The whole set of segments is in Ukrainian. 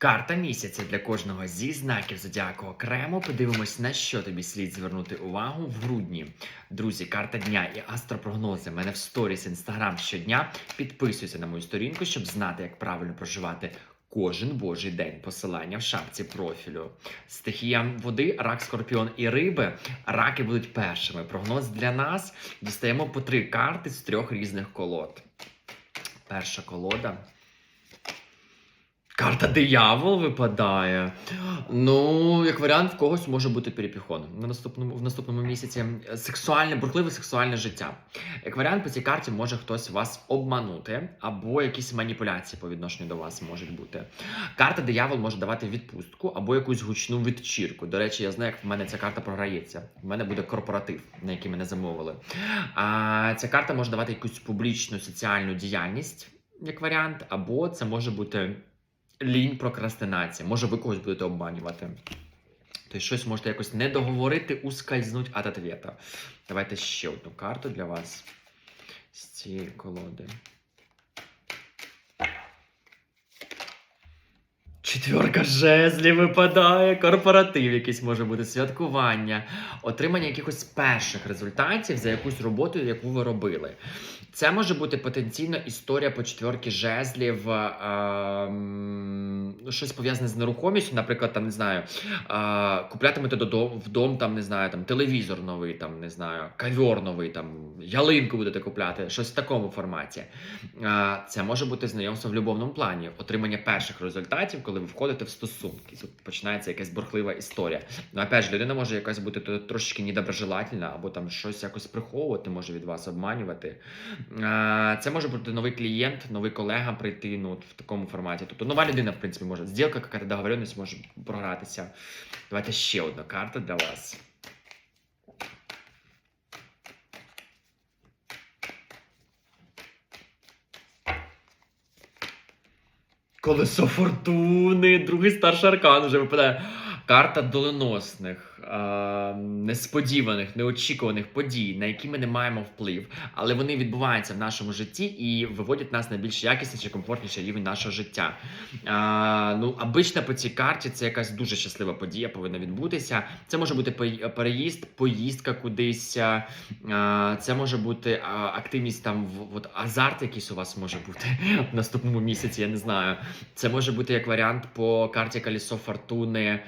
Карта місяця для кожного зі знаків зодіаку окремо. Подивимось, на що тобі слід звернути увагу в грудні. Друзі, карта дня і астропрогнози. в Мене в сторіс інстаграм щодня. Підписуйся на мою сторінку, щоб знати, як правильно проживати. Кожен божий день посилання в шапці профілю. Стихія води, рак, скорпіон і риби. Раки будуть першими. Прогноз для нас. Дістаємо по три карти з трьох різних колод. Перша колода. Карта диявол випадає. Ну, як варіант, в когось може бути перепіхон на наступному в наступному місяці. Сексуальне, бурхливе сексуальне життя. Як варіант, по цій карті може хтось вас обманути, або якісь маніпуляції по відношенню до вас можуть бути. Карта диявол може давати відпустку або якусь гучну відчірку. До речі, я знаю, як в мене ця карта програється. В мене буде корпоратив, на який мене замовили. А ця карта може давати якусь публічну соціальну діяльність, як варіант, або це може бути лінь прокрастинація. Може, ви когось будете обманювати. Тобто щось можете якось не договорити, ускользнуть від ответа. Давайте ще одну карту для вас з цієї колоди. Четверка жезлів випадає, корпоратив якийсь може бути, святкування, отримання якихось перших результатів за якусь роботу, яку ви робили. Це може бути потенційно історія по четверки жезлів, е, м, щось пов'язане з нерухомістю, наприклад, там не знаю, е, куплятимете додому в дом, там не знаю, там телевізор новий, там не знаю, кавер новий, там ялинку будете купляти, щось в такому форматі. Е, це може бути знайомство в любовному плані, отримання перших результатів, коли ви входите в стосунки. Тут починається якась бурхлива історія. Ну, опять же, людина може якась бути трошечки недоброжелательна, або там щось якось приховувати, може від вас обманювати. Це може бути новий клієнт, новий колега прийти ну, в такому форматі. Тобто нова людина, в принципі, може. Зділка, яка договоренність може програтися. Давайте ще одна карта для вас. Колесо фортуни, другий старший аркан вже випадає. Карта доленосних, е, несподіваних, неочікуваних подій, на які ми не маємо вплив, але вони відбуваються в нашому житті і виводять нас на більш якісний чи комфортніший рівень нашого життя. Е, ну, обично по цій карті це якась дуже щаслива подія повинна відбутися. Це може бути переїзд, поїздка кудись. е, Це може бути е, активність там в от азарт, якийсь у вас може бути в наступному місяці. Я не знаю. Це може бути як варіант по карті Колесо Фортуни, е,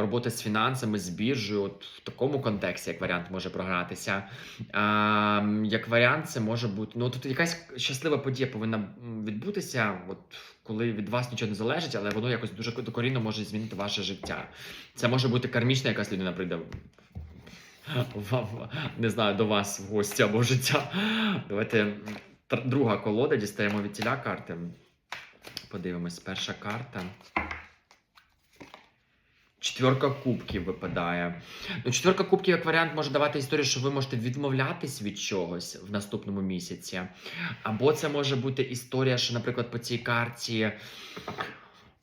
робота з фінансами, з біржею. От в такому контексті, як варіант, може програтися. А, як варіант, це може бути. Ну тут якась щаслива подія повинна відбутися, от коли від вас нічого не залежить, але воно якось дуже докорінно може змінити ваше життя. Це може бути кармічна якась людина прийде. Вам, не знаю, до вас в гості або життя. Давайте друга колода, дістаємо від тіля карти. Подивимось, перша карта. Четверка кубків випадає. Ну, четверка кубків, як варіант, може давати історію, що ви можете відмовлятись від чогось в наступному місяці. Або це може бути історія, що, наприклад, по цій карті.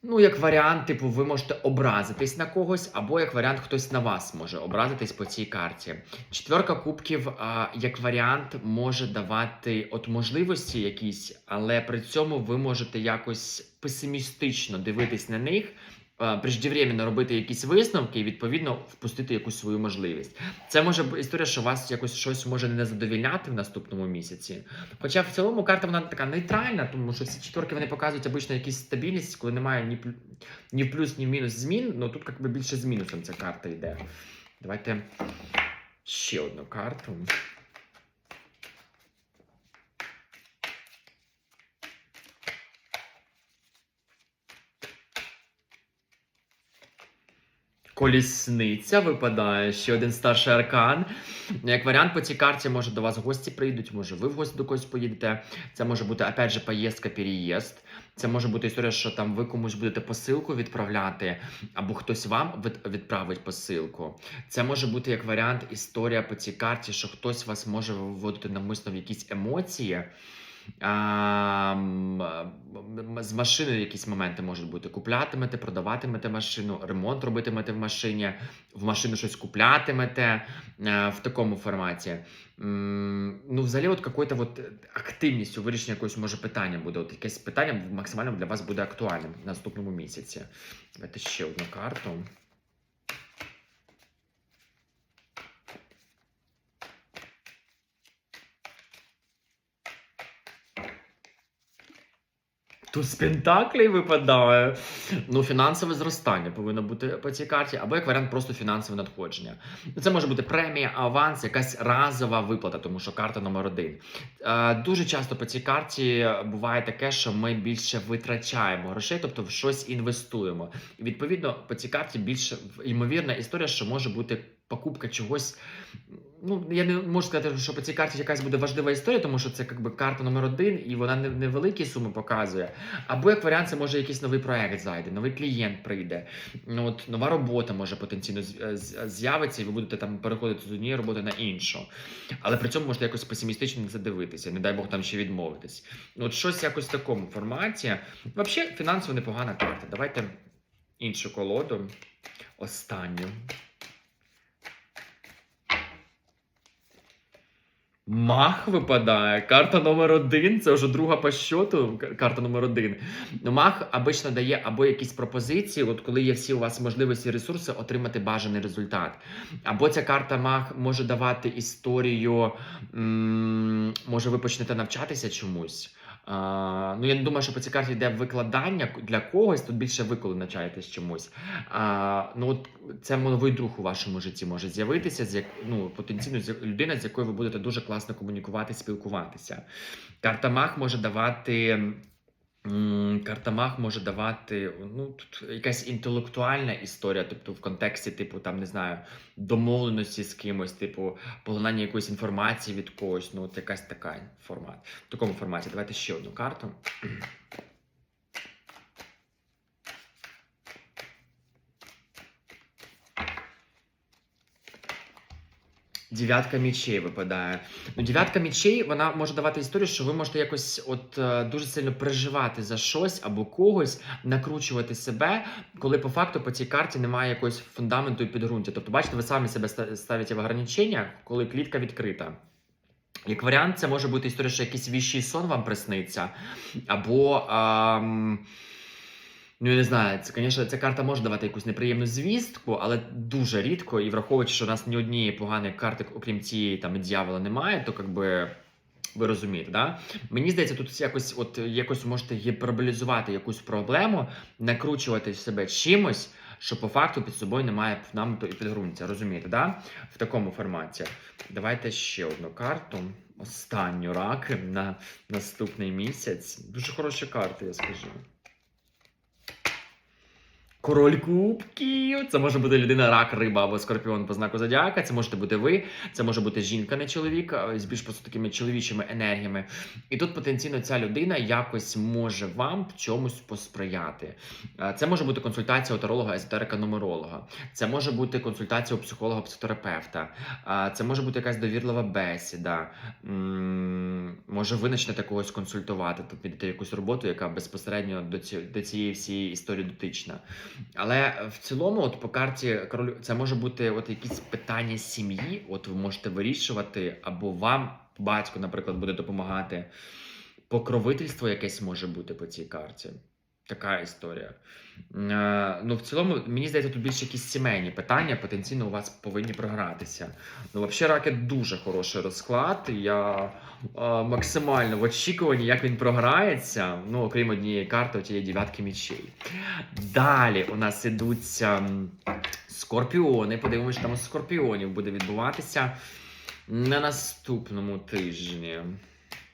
Ну, як варіант, типу, ви можете образитись на когось, або як варіант, хтось на вас може образитись по цій карті. Четверка кубків, а, як варіант, може давати от можливості якісь, але при цьому ви можете якось песимістично дивитись на них, преждевременно робити якісь висновки і відповідно впустити якусь свою можливість. Це може бути історія, що вас якось щось може не задовільняти в наступному місяці. Хоча в цілому карта вона така нейтральна, тому що всі четверки вони показують обично якісь стабільність, коли немає ні, ні плюс, ні мінус змін. Ну тут якби більше з мінусом ця карта йде. Давайте ще одну карту. Колісниця випадає, ще один старший аркан. Як варіант, по цій карті може до вас гості прийдуть, може ви в гості до когось поїдете. Це може бути, опять же, поїздка, переїзд. Це може бути історія, що там ви комусь будете посилку відправляти, або хтось вам відправить посилку. Це може бути як варіант історія по цій карті, що хтось вас може виводити навмисно в якісь емоції. З машиною якісь моменти можуть бути. Куплятимете, продаватимете машину, ремонт робитимете в машині, в машину щось куплятимете е, в такому форматі. Ну, взагалі, от какой-то от активність у вирішенні якогось може питання буде. От якесь питання максимально для вас буде актуальним в наступному місяці. Давайте ще одну карту. Тут з Пентаклей випадає. Ну, фінансове зростання повинно бути по цій карті, або як варіант просто фінансове надходження. Ну, Це може бути премія, аванс, якась разова виплата, тому що карта номер один. Е, дуже часто по цій карті буває таке, що ми більше витрачаємо грошей, тобто в щось інвестуємо. І відповідно по цій карті більш ймовірна історія, що може бути покупка чогось. Ну, я не можу сказати, що по цій карті якась буде важлива історія, тому що це якби карта номер один, і вона не- невеликі суми показує. Або як варіант, це може якийсь новий проект зайде, новий клієнт прийде. Ну, от, нова робота може потенційно з- з- з'явиться, і ви будете там переходити з однієї роботи на іншу. Але при цьому можете якось песимістично на це дивитися, не дай Бог там ще відмовитись. Ну, от щось якось в такому форматі. Взагалі, фінансово непогана карта. Давайте іншу колоду. Останню. Мах випадає. Карта номер один. Це вже друга по щоту. Карта номер один. Мах обично дає або якісь пропозиції, от коли є всі у вас можливості і ресурси, отримати бажаний результат. Або ця карта мах може давати історію. може, ви почнете навчатися чомусь. Ну, я не думаю, що по цій карті йде викладання для когось, тут більше ви коли навчаєтесь чомусь. А, ну, от це новий друг у вашому житті може з'явитися, з як, ну, потенційно людина, з якою ви будете дуже класно комунікувати, спілкуватися. Карта Мах може давати. М, Карта Мах може давати ну, тут якась інтелектуальна історія, тобто в контексті, типу, там не знаю, домовленості з кимось, типу, поглинання якоїсь інформації від когось. Ну, от якась така формат. В такому форматі. Давайте ще одну карту. Дев'ятка мічей випадає. Ну, дев'ятка мічей вона може давати історію, що ви можете якось от е, дуже сильно переживати за щось або когось, накручувати себе, коли по факту по цій карті немає якогось фундаменту і підґрунтя. Тобто, бачите, ви самі себе ставите в ограничення, коли клітка відкрита. Як варіант, це може бути історія, що якийсь віщий сон вам присниться, або. ам, Ну, я не знаю, це, звісно, ця карта може давати якусь неприємну звістку, але дуже рідко. І враховуючи, що у нас ні однієї поганої карти, окрім цієї там дьявола, немає, то якби. Ви розумієте, да? Мені здається, тут якось, от якось можете гіперболізувати якусь проблему, накручувати себе чимось, що по факту під собою немає і підґрунтя. Розумієте, да? В такому форматі. Давайте ще одну карту. Останню раки на наступний місяць. Дуже хороші карти, я скажу. Король кубків. Це може бути людина, рак, риба або скорпіон по знаку зодіака. Це можете бути ви, це може бути жінка, не чоловік, з більш просто такими чоловічими енергіями. І тут потенційно ця людина якось може вам в чомусь посприяти. Е, Це може бути консультація у таролога, езотерика, нумеролога. Це може бути консультація у психолога, психотерапевта. Е, Це може бути якась довірлива бесіда. Може, ви почнете когось консультувати, то підете якусь роботу, яка безпосередньо до цієї всієї історії дотична. Але в цілому, от по карті королю, це може бути от якісь питання сім'ї. От ви можете вирішувати, або вам батько, наприклад, буде допомагати. Покровительство якесь може бути по цій карті. Така історія. Е, ну, в цілому, мені здається, тут більше якісь сімейні питання потенційно у вас повинні програтися. Ну, взагалі, раки дуже хороший розклад. Я е, максимально в очікуванні, як він програється. Ну, окрім однієї карти, тієї дев'ятки мічей. Далі у нас ідуться скорпіони. Подивимося, що там у скорпіонів буде відбуватися на наступному тижні.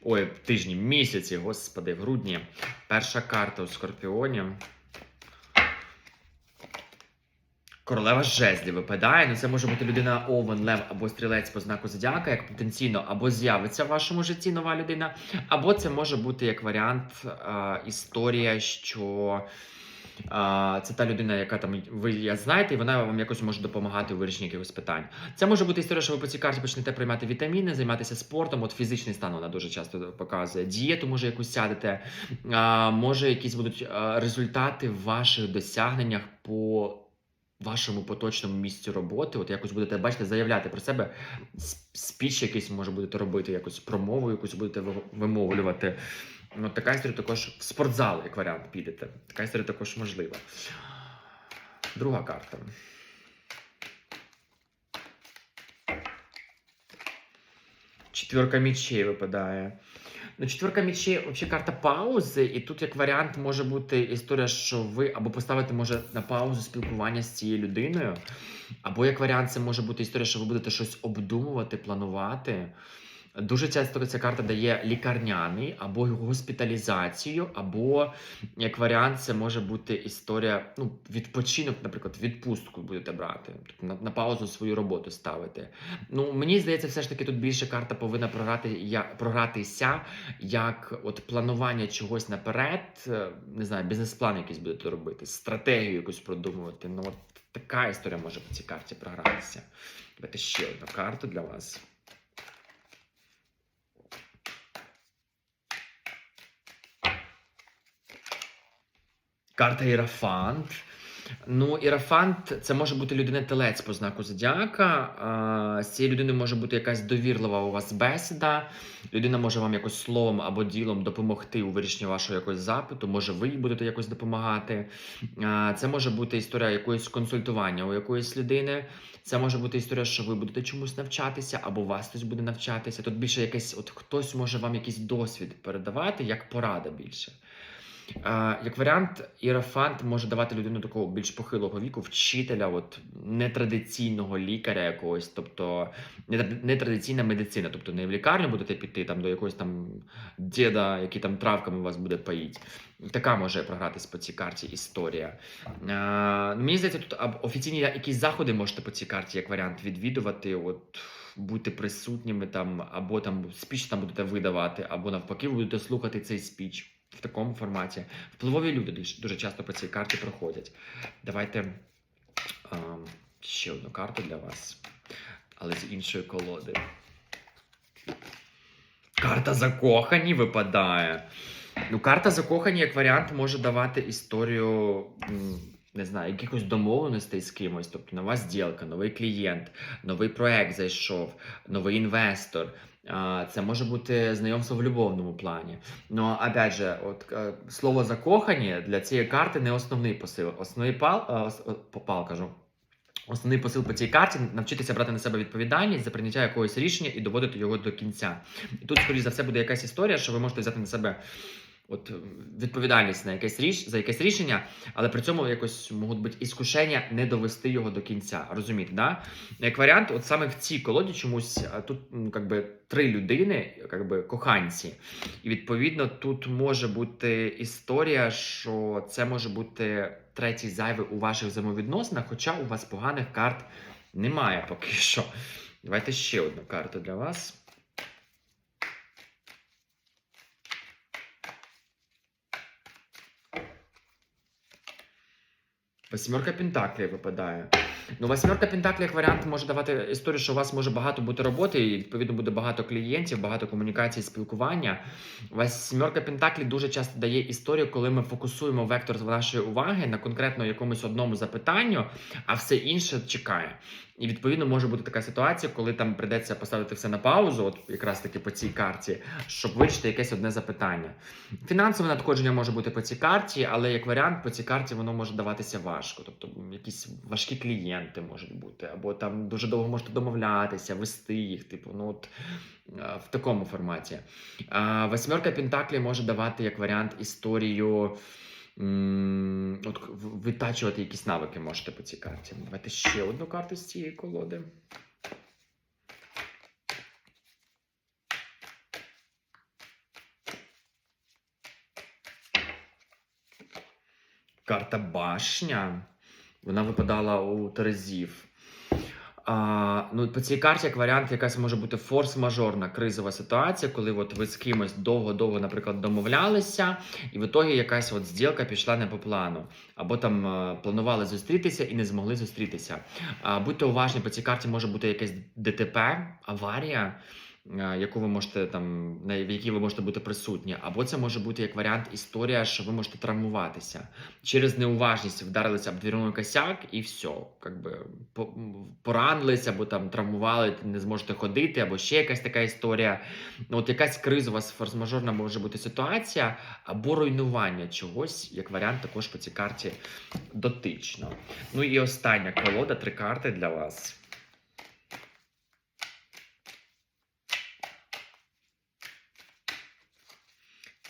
Ой, тижні, місяці, господи, в грудні. Перша карта у Скорпіоні. Королева жезлі випадає. Ну, це може бути людина Овен, Лев або стрілець по знаку зодіака, як потенційно або з'явиться в вашому житті нова людина, або це може бути як варіант е, історія, що Це та людина, яка там ви я знаєте, і вона вам якось може допомагати у вирішенні якихось питань. Це може бути історія, що ви по цій карті почнете приймати вітаміни, займатися спортом. От фізичний стан вона дуже часто показує. Дієту може якусь сядете, а, може якісь будуть результати в ваших досягненнях по вашому поточному місцю роботи. От якось будете бачите, заявляти про себе. Спіч якийсь може будете робити, якусь промову, якусь будете вимовлювати. Ну, така історія також в спортзал, як варіант, підете. Така історія також можлива. Друга карта. Четверка мечей випадає. Ну, четверка мечей взагалі карта паузи, і тут як варіант може бути історія, що ви або поставите може на паузу спілкування з цією людиною, або як варіант, це може бути історія, що ви будете щось обдумувати, планувати. Дуже часто ця карта дає лікарняний або госпіталізацію, або як варіант, це може бути історія, ну, відпочинок, наприклад, відпустку будете брати, тобто на, на паузу свою роботу ставити. Ну, мені здається, все ж таки тут більше карта повинна програти, я, програтися як от планування чогось наперед, е, не знаю, бізнес-план якийсь будете робити, стратегію якусь продумувати. Ну, от така історія може по цій карті програтися. Давайте ще одну карту для вас. Карта Ірафант. Ну, Ірафант це може бути людина-телець по знаку зодіака. З цією людиною може бути якась довірлива у вас бесіда. Людина може вам якось словом або ділом допомогти у вирішенні вашого якогось запиту. Може, ви їй будете якось допомагати. Це може бути історія якоїсь консультування у якоїсь людини. Це може бути історія, що ви будете чомусь навчатися, або вас хтось буде навчатися. Тут більше якесь, от хтось може вам якийсь досвід передавати, як порада більше. Як варіант, іерофант може давати людину такого більш похилого віку, вчителя, от нетрадиційного лікаря якогось, тобто нетрадиційна медицина, тобто не в лікарню будете піти там до якогось там діда, який там травками вас буде поїть. Така може програтись по цій карті історія. А, мені здається, тут офіційні якісь заходи можете по цій карті, як варіант, відвідувати. От бути присутніми там, або там спіч там будете видавати, або навпаки, будете слухати цей спіч в такому форматі. Впливові люди дуже, часто по цій карті проходять. Давайте а, ще одну карту для вас, але з іншої колоди. Карта закохані випадає. Ну, карта закохані, як варіант, може давати історію. Не знаю, якихось домовленостей з кимось, тобто нова зділка, новий клієнт, новий проект зайшов, новий інвестор. Це може бути знайомство в любовному плані. Ну, опять же, от е, слово закохані для цієї карти не основний посил. Основний пал, е, е, попал, кажу. Основний посил по цій карті навчитися брати на себе відповідальність за прийняття якогось рішення і доводити його до кінця. І тут, скоріш за все, буде якась історія, що ви можете взяти на себе от, е, відповідальність на якесь ріш... за якесь рішення, але при цьому якось можуть бути іскушення не довести його до кінця. Розумієте, да? Як варіант, от саме в цій колоді чомусь тут ну, как би, три людини, как би, коханці. І відповідно тут може бути історія, що це може бути третій зайвий у ваших взаємовідносинах, хоча у вас поганих карт немає поки що. Давайте ще одну карту для вас. Восьмерка Пентаклів випадає. Ну, восьмерка Пентаклів як варіант може давати історію, що у вас може багато бути роботи, і відповідно буде багато клієнтів, багато комунікацій, спілкування. Восьмерка Пентаклів дуже часто дає історію, коли ми фокусуємо вектор нашої уваги на конкретно якомусь одному запитанню, а все інше чекає. І відповідно може бути така ситуація, коли там прийдеться поставити все на паузу, от якраз таки по цій карті, щоб вирішити якесь одне запитання. Фінансове надходження може бути по цій карті, але як варіант, по цій карті воно може даватися важко. Тобто якісь важкі клієнти можуть бути, або там дуже довго можете домовлятися, вести їх. Типу, ну от е, в такому форматі. Восьмерка Пентаклі може давати як варіант історію. От витачувати якісь навики можете по цій карті. Давайте ще одну карту з цієї колоди. Карта башня. Вона випадала у Терезів. А, ну, по цій карті, як варіант, якась може бути форс-мажорна кризова ситуація, коли от ви з кимось довго-довго, наприклад, домовлялися, і в ітогі якась от зділка пішла не по плану. Або там а, планували зустрітися і не змогли зустрітися. А, будьте уважні, по цій карті може бути якесь ДТП, аварія. Яку ви можете там на якій ви можете бути присутні, або це може бути як варіант історія, що ви можете травмуватися через неуважність вдарилися об дверной косяк, і все, как би по- м, поранилися, або там травмували, не зможете ходити, або ще якась така історія. От якась кризова форс-мажорна може бути ситуація, або руйнування чогось, як варіант, також по цій карті дотично. Ну і остання колода, три карти для вас.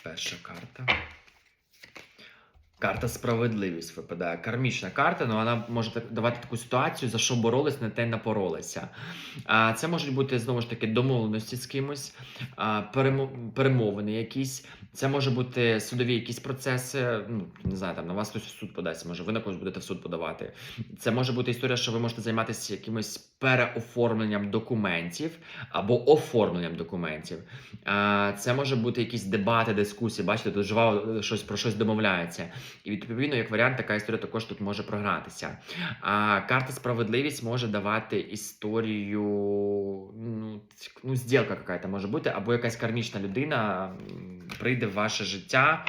Перша карта. Карта справедливість випадає. Кармічна карта, але вона може давати таку ситуацію, за що боролись, на те напоролися. А, Це можуть бути знову ж таки домовленості з кимось, перемовини якісь. Це може бути судові якісь процеси. Ну не знаю, там на вас хтось в суд подасть, може ви на когось будете в суд подавати. Це може бути історія, що ви можете займатися якимось переоформленням документів або оформленням документів. Це може бути якісь дебати, дискусії. Бачите, тут жваво щось про щось домовляється. І відповідно, як варіант, така історія також тут може програтися. А карта справедливість може давати історію. Ну, ну зділка какая-то може бути, або якась кармічна людина прийде в ваше життя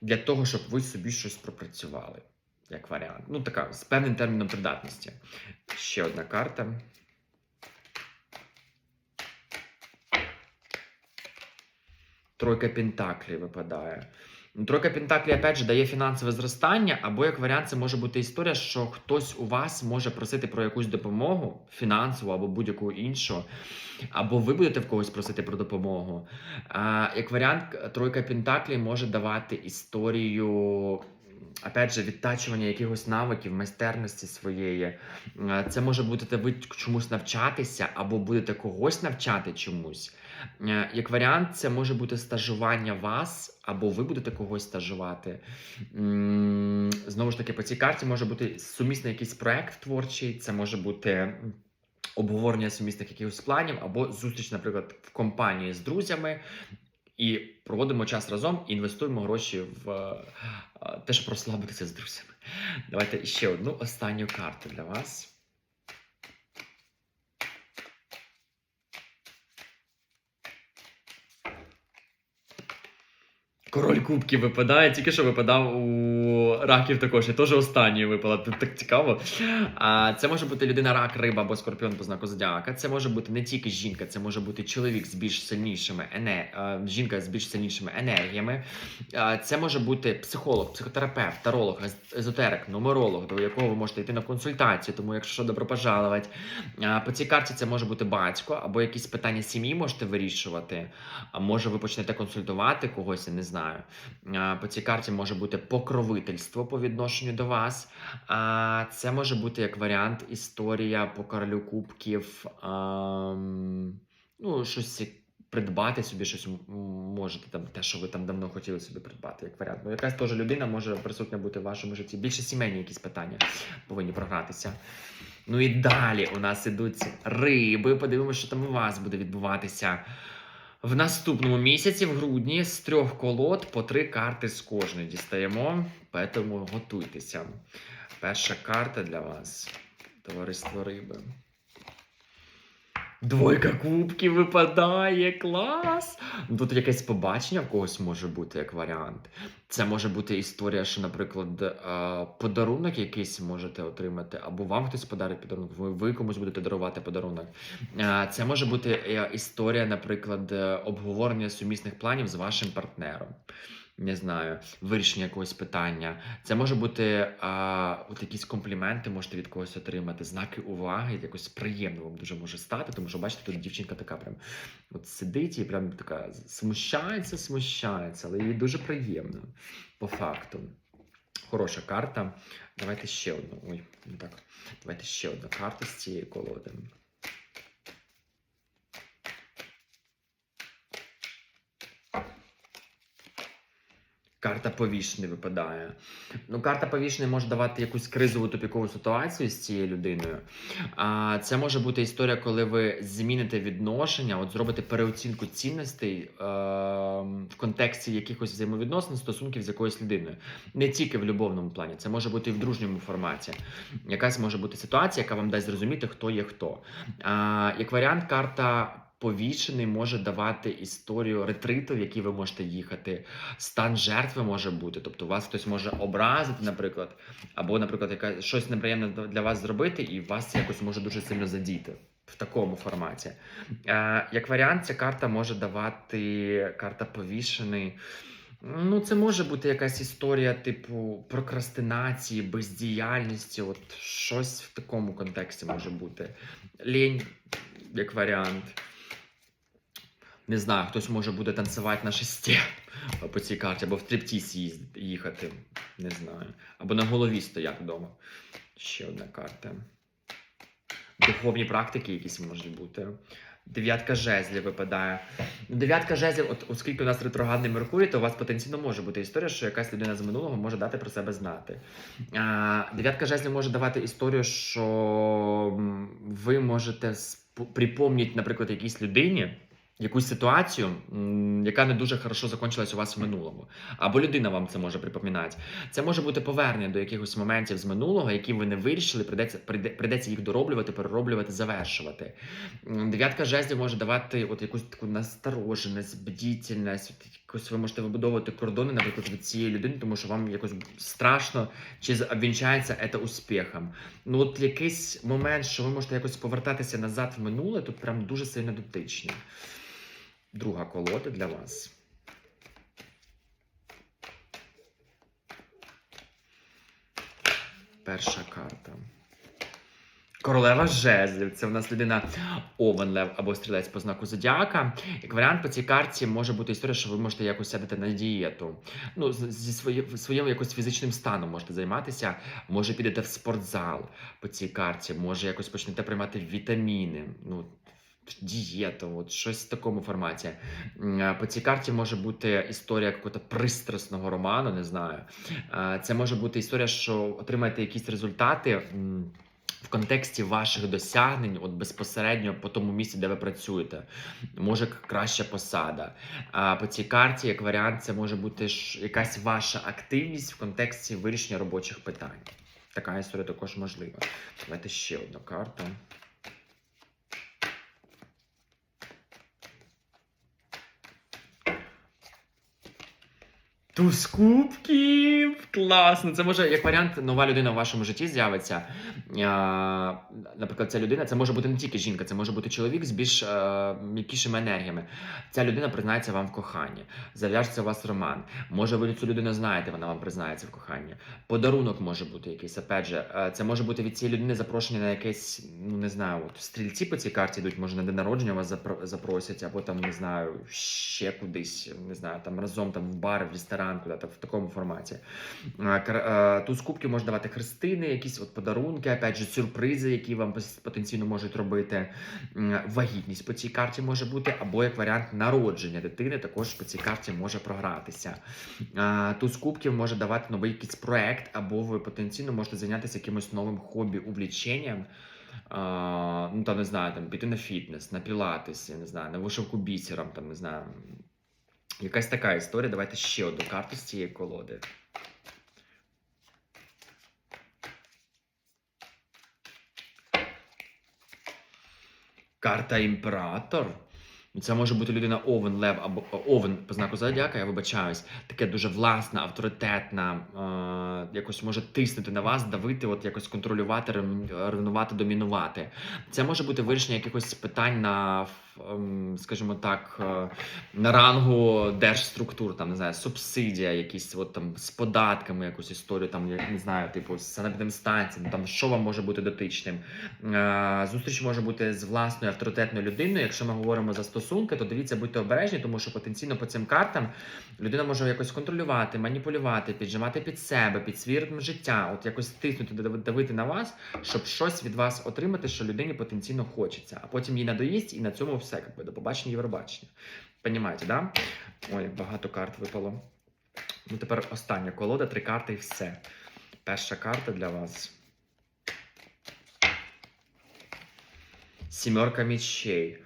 для того, щоб ви собі щось пропрацювали. Як варіант. Ну, така з певним терміном придатності. Ще одна карта. Тройка Пентаклів випадає. Ну, Тройка Пентаклі, опять же, дає фінансове зростання, або як варіант, це може бути історія, що хтось у вас може просити про якусь допомогу фінансову або будь-яку іншу, або ви будете в когось просити про допомогу. А, як варіант, Тройка Пентаклі може давати історію. Опять же, відтачування якихось навиків, майстерності своєї. Це може бути ви чомусь навчатися, або будете когось навчати чомусь. Е, Як варіант, це може бути стажування вас, або ви будете когось стажувати. Знову ж таки, по цій карті може бути сумісний якийсь проект творчий, це може бути обговорення сумісних якихось планів, або зустріч, наприклад, в компанії з друзями. І проводимо час разом і інвестуємо гроші в е, е, те, щоб розслабитися з друзями. Давайте ще одну останню карту для вас. Король кубків випадає, тільки що випадав у раків також. І теж останньою випала. Тут так цікаво. А це може бути людина рак, риба або скорпіон по знаку зодіака. Це може бути не тільки жінка, це може бути чоловік з більш сильнішими ене... е, жінка з більш сильнішими енергіями. А, Це може бути психолог, психотерапевт, таролог, езотерик, нумеролог, до якого ви можете йти на консультацію. Тому, якщо що, добро пожаловать. А, По цій карті це може бути батько, або якісь питання сім'ї можете вирішувати. А може, ви почнете консультувати когось, я не знаю. А, По цій карті може бути покровительство по відношенню до вас. А, Це може бути як варіант історія по королю кубків. Ну, щось придбати собі щось можете там, те, що ви там давно хотіли собі придбати, як варіант. Ну, якась теж людина може присутня бути в вашому житті. Більше сімейні якісь питання повинні програтися. Ну і далі у нас ідуть риби. Подивимося, що там у вас буде відбуватися. В наступному місяці, в грудні, з трьох колод по три карти з кожної дістаємо, тому готуйтеся. Перша карта для вас, товариство риби. Двойка кубків випадає, клас! Тут якесь побачення в когось може бути як варіант. Це може бути історія, що, наприклад, е, подарунок якийсь можете отримати, або вам хтось подарить подарунок, ви, комусь будете дарувати подарунок. Е, Це може бути е, історія, наприклад, обговорення сумісних планів з вашим партнером. Не знаю, вирішення якогось питання. Це може бути а, от якісь компліменти, можете від когось отримати, знаки уваги, якось приємно вам дуже може стати, тому що бачите, тут дівчинка така прям от сидить і прям така смущається, смущається, але їй дуже приємно по факту. Хороша карта. Давайте ще одну. Ой, так. Давайте ще одну карту з цієї колоди. Карта повішений випадає. Ну, карта повішений може давати якусь кризову тупікову ситуацію з цією людиною. А це може бути історія, коли ви зміните відношення, от зробите переоцінку цінностей е- в контексті якихось взаємовідносин, стосунків з якоюсь людиною. Не тільки в любовному плані, це може бути і в дружньому форматі. Якась може бути ситуація, яка вам дасть зрозуміти, хто є хто. А, як варіант, карта. Повішений може давати історію ретриту, в який ви можете їхати. Стан жертви може бути. Тобто вас хтось може образити, наприклад, або, наприклад, яка щось неприємне для вас зробити, і вас якось може дуже сильно задіти в такому форматі. Е, як варіант, ця карта може давати карта повішений. Ну, це може бути якась історія, типу, прокрастинації, бездіяльності, от щось в такому контексті може бути. Лінь, як варіант. Не знаю, хтось може буде танцювати на шесті по цій карті, або в триптіс їхати. Не знаю. Або на голові стояти вдома. Ще одна карта. Духовні практики якісь можуть бути. Дев'ятка жезлів випадає. Дев'ятка жезлів, от оскільки у нас ретроградний Меркурій, то у вас потенційно може бути історія, що якась людина з минулого може дати про себе знати. А, дев'ятка жезлів може давати історію, що ви можете припомнити, наприклад, якійсь людині. Якусь ситуацію, яка не дуже хорошо закончилась у вас в минулому, або людина вам це може припоминати. Це може бути повернення до якихось моментів з минулого, які ви не вирішили, прийдеться, прийде- прийдеться їх дороблювати, перероблювати, завершувати. Дев'ятка жезлів може давати от якусь таку настороженість, бдітельність. Якось ви можете вибудовувати кордони, наприклад, від цієї людини, тому що вам якось страшно, чи обвінчається це успіхом. Ну, от якийсь момент, що ви можете якось повертатися назад в минуле, тут прям дуже сильно дотичні. Друга колода для вас. Перша карта. Королева жезлів. Це в нас людина Овен Лев або стрілець по знаку Зодіака. Як варіант по цій карті може бути історія, що ви можете якось сядете на дієту. Ну, зі своїм, своїм якось фізичним станом можете займатися. Може, підете в спортзал по цій карті, може якось почнете приймати вітаміни. Ну, Дієту, от щось в такому форматі. По цій карті може бути історія якогось пристрасного роману, не знаю. Це може бути історія, що отримаєте якісь результати. В контексті ваших досягнень, от безпосередньо по тому місці, де ви працюєте, може краща посада. А по цій карті, як варіант, це може бути якась ваша активність в контексті вирішення робочих питань. Така історія також можлива. Давайте ще одну карту. Туз кубків! Класно! Це може як варіант нова людина в вашому житті з'явиться. Наприклад, ця людина це може бути не тільки жінка, це може бути чоловік з більш е, м'якішими енергіями. Ця людина признається вам в коханні, зав'яжеться у вас роман. Може, ви цю людину знаєте, вона вам признається в коханні. Подарунок може бути якийсь. Опять же, е, це може бути від цієї людини запрошення на якесь, ну не знаю, от стрільці по цій карті йдуть, може на день народження вас запросять, або там не знаю, ще кудись, не знаю, там разом там в бар, в ресторан, куди-то в такому форматі. Туз кубків може давати хрестини, якісь от подарунки, опять же, сюрпризи, які вам потенційно можуть робити. Вагітність по цій карті може бути, або як варіант народження дитини також по цій карті може програтися. Туз кубків може давати новий якийсь проект, або ви потенційно можете зайнятися якимось новим хобі, увліченням. Ну, там, не знаю, там, піти на фітнес, на пілатес, не знаю, на вишивку бісером, там, не знаю. Якась така історія. Давайте ще одну карту з цієї колоди. Карта імператор. Це може бути людина Овен, Лев або Овен по знаку зодіака, я вибачаюсь. Таке дуже власна, авторитетна, е, якось може тиснути на вас, давити, от якось контролювати, ревнувати, домінувати. Це може бути вирішення якихось питань на, скажімо так, е, на рангу держструктур, там не знаю, субсидія, якісь от там з податками, якусь історію, там я не знаю, типу з санепідемстанціями, там що вам може бути дотичним. Е, Зустріч може бути з власною авторитетною людиною. Якщо ми говоримо за стосунки, то дивіться, будьте обережні, тому що потенційно по цим картам людина може якось контролювати, маніпулювати, піджимати під себе, під свій ритм життя, от якось тиснути, дав- давити на вас, щоб щось від вас отримати, що людині потенційно хочеться. А потім їй надоїсть, і на цьому все. Якби, до побачення, Євробачення. Понімаєте, да? Ой, багато карт випало. Ну, тепер остання колода, три карти і все. Перша карта для вас. Сімерка мічей.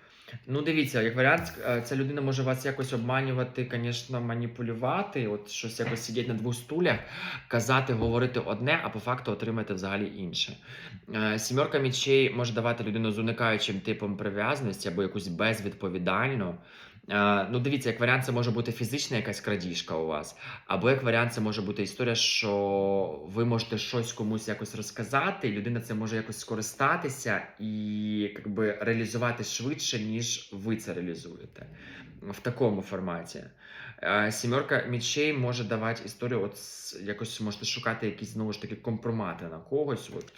Ну, дивіться, як варіант, е, ця людина може вас якось обманювати, звісно, маніпулювати, от щось якось сидіти на двох стулях, казати, говорити одне, а по факту отримати взагалі інше. Е, Сімерка мічей може давати людину з уникаючим типом прив'язаності або якусь безвідповідальну. Ну, дивіться, як варіант, це може бути фізична якась крадіжка у вас, або як варіант, це може бути історія, що ви можете щось комусь якось розказати, і людина це може якось скористатися і якби реалізувати швидше, ніж ви це реалізуєте в такому форматі. Сімерка мічей може давати історію, от якось можете шукати якісь знову ж таки компромати на когось, от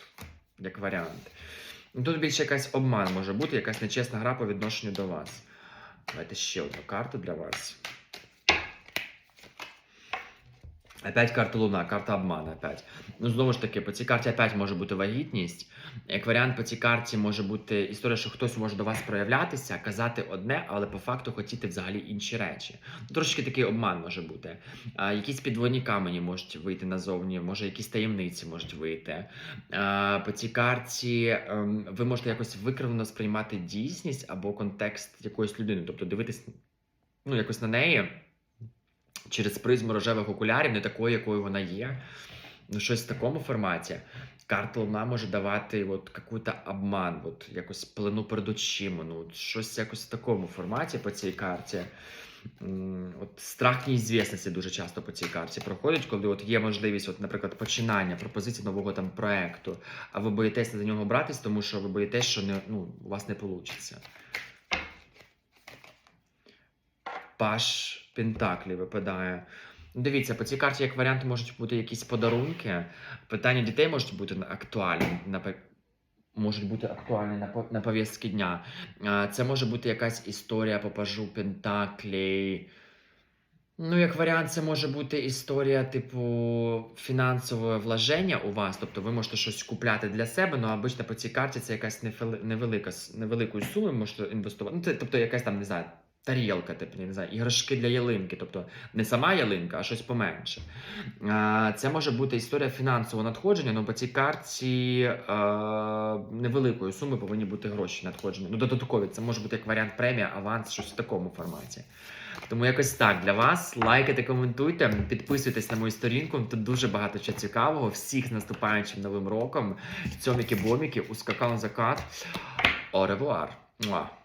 як варіант. Ну, Тут більше якась обман може бути, якась нечесна гра по відношенню до вас. Давайте ще одну карту для вас. Опять карта Луна, карта обмана опять. Ну, знову ж таки, по цій карті опять може бути вагітність. Як варіант, по цій карті може бути історія, що хтось може до вас проявлятися, казати одне, але по факту хотіти взагалі інші речі. Трошки такий обман може бути. А, якісь підводні камені можуть вийти назовні, може якісь таємниці можуть вийти. А, по цій карті ем, ви можете якось викривлено сприймати дійсність або контекст якоїсь людини, тобто дивитись ну, якось на неї через призму рожевих окулярів, не такою, якою вона є. Ну, щось в такому форматі. Карта Луна може давати от какой-то обман, от якось плену перед очима. Ну, от щось якось в такому форматі по цій карті. От страх неізвісності дуже часто по цій карті проходить, коли от є можливість, от, наприклад, починання пропозиції нового там проекту, а ви боїтеся за нього братись, тому що ви боїтесь, що не, ну, у вас не вийде. Паш Пентаклі випадає. Дивіться, по цій карті, як варіант, можуть бути якісь подарунки. Питання дітей можуть бути актуальні, можуть бути актуальні на, на повістки дня. Це може бути якась історія по пажу Пентаклей. Ну, як варіант, це може бути історія, типу, фінансове вложення у вас. Тобто ви можете щось купляти для себе, ну обично по цій карті це якась невелика, невеликою сумою можете інвестувати. Ну, це, тобто якась там, не знаю, тарілка, типу, не знаю, іграшки для ялинки. Тобто не сама ялинка, а щось поменше. Це може бути історія фінансового надходження, але по цій карті е, невеликої суми повинні бути гроші надходження. Ну, додаткові, це може бути як варіант премія, аванс, щось в такому форматі. Тому якось так для вас. Лайкайте, коментуйте, підписуйтесь на мою сторінку. Тут дуже багато чого цікавого. Всіх з наступаючим новим роком. Цьоміки-боміки, ускакав на закат. Муа.